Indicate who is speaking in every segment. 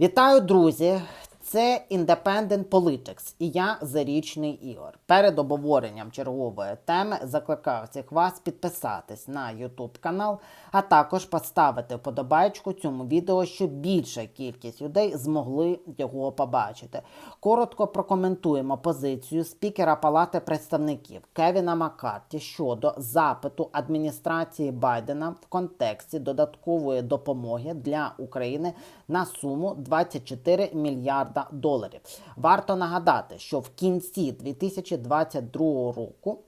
Speaker 1: Вітаю, друзі! Це Independent Politics і я Зарічний Ігор. Перед обговоренням чергової теми закликаю всіх вас підписатись на YouTube канал, а також поставити вподобайку цьому відео, щоб більша кількість людей змогли його побачити. Коротко прокоментуємо позицію спікера Палати представників Кевіна Маккарті щодо запиту адміністрації Байдена в контексті додаткової допомоги для України на суму 24 мільярда доларів. Варто нагадати, що в кінці 2022 року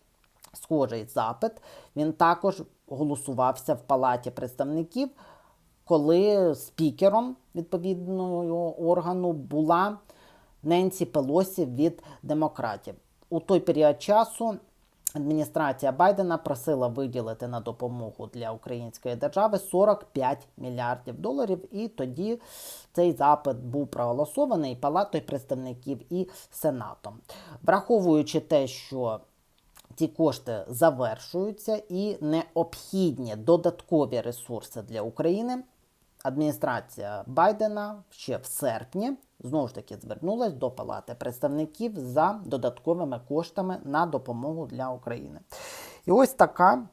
Speaker 1: схожий запит він також голосувався в Палаті представників, коли спікером відповідного органу була Ненсі Пелосі від демократів. У той період часу адміністрація Байдена просила виділити на допомогу для української держави 45 мільярдів доларів, і тоді цей запит був проголосований Палатою представників і Сенатом. Враховуючи те, що ці кошти завершуються і необхідні додаткові ресурси для України. Адміністрація Байдена ще в серпні знову ж таки звернулась до Палати представників за додатковими коштами на допомогу для України. І ось така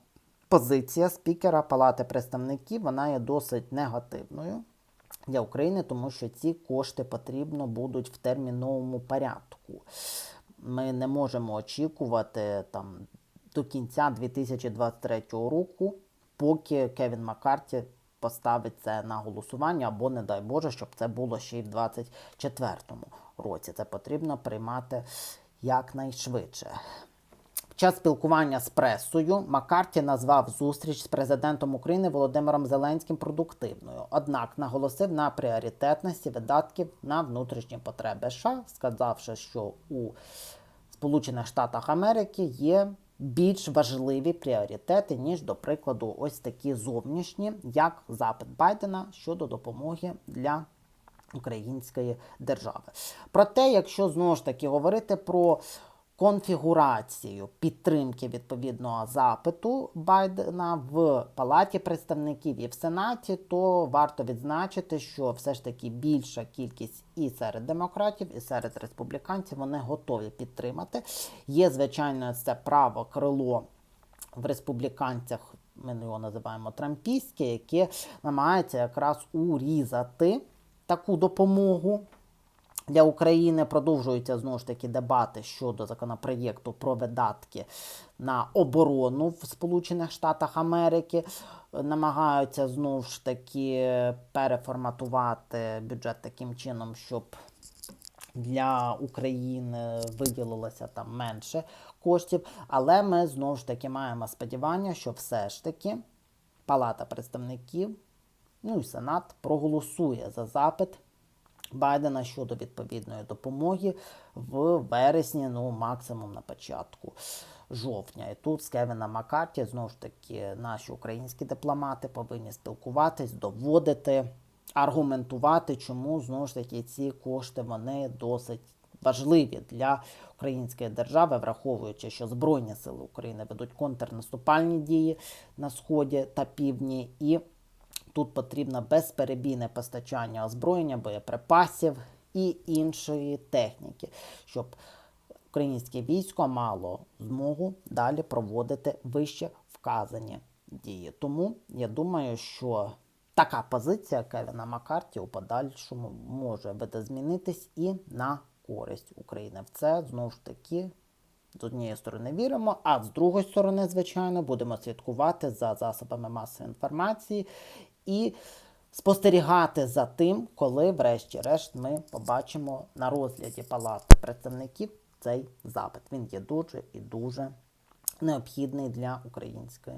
Speaker 1: позиція спікера Палати представників вона є досить негативною для України, тому що ці кошти потрібно будуть в терміновому порядку. Ми не можемо очікувати там до кінця 2023 року, поки Кевін Маккарті поставить це на голосування, або, не дай Боже, щоб це було ще й в 2024 році. Це потрібно приймати якнайшвидше. Під час спілкування з пресою Маккарті назвав зустріч з президентом України Володимиром Зеленським продуктивною, однак наголосив на пріоритетності видатків на внутрішні потреби США, сказавши, що у Сполучених Штатах Америки є більш важливі пріоритети, ніж, до прикладу, ось такі зовнішні, як запит Байдена щодо допомоги для української держави. Проте, якщо знову ж таки говорити про конфігурацію підтримки відповідного запиту Байдена в Палаті представників і в Сенаті, то варто відзначити, що все ж таки більша кількість і серед демократів, і серед республіканців вони готові підтримати. Є, звичайно, це право крило в республіканцях. Ми його називаємо трампійське, яке намагається якраз урізати таку допомогу для України продовжуються знову ж таки дебати щодо законопроєкту про видатки на оборону в Сполучених Штатах Америки. Намагаються знову ж таки переформатувати бюджет таким чином, щоб для України виділилося там менше коштів. Але ми знову ж таки маємо сподівання, що все ж таки Палата представників, ну і Сенат проголосує за запит. Байдена щодо відповідної допомоги в вересні, ну максимум на початку жовтня. І тут з Кевіна Маккарті, знову ж таки, наші українські дипломати повинні спілкуватись, доводити, аргументувати, чому знову ж таки ці кошти вони досить важливі для української держави, враховуючи, що Збройні сили України ведуть контрнаступальні дії на сході та півдні. і Тут потрібно безперебійне постачання озброєння, боєприпасів і іншої техніки, щоб українське військо мало змогу далі проводити вище вказані дії. Тому я думаю, що така позиція Кевіна Маккарті у подальшому може видозмінитись і на користь України. В це знову ж таки. З однієї сторони віримо, а з другої сторони, звичайно, будемо слідкувати за засобами масової інформації і спостерігати за тим, коли, врешті-решт, ми побачимо на розгляді Палати представників цей запит. Він є дуже і дуже необхідний для української